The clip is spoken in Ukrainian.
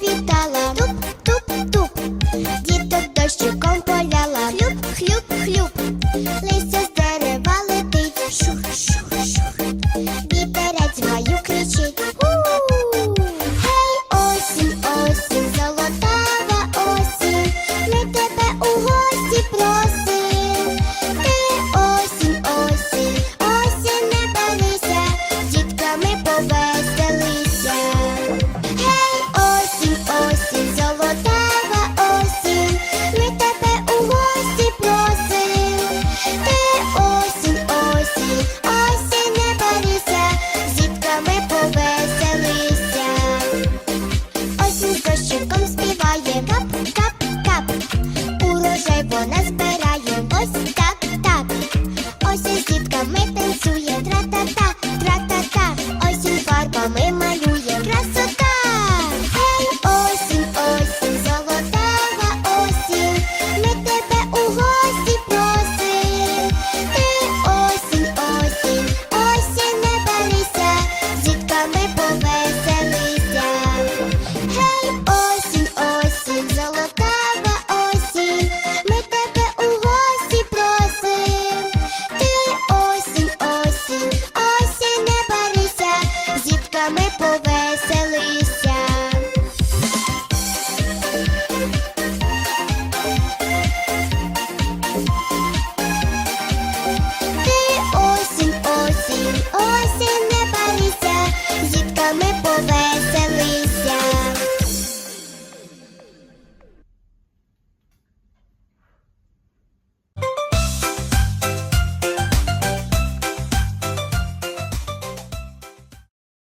завітала, туп-туп-туп, діток дощиком поляла, хлюп-хлюп-хлюп. веселися.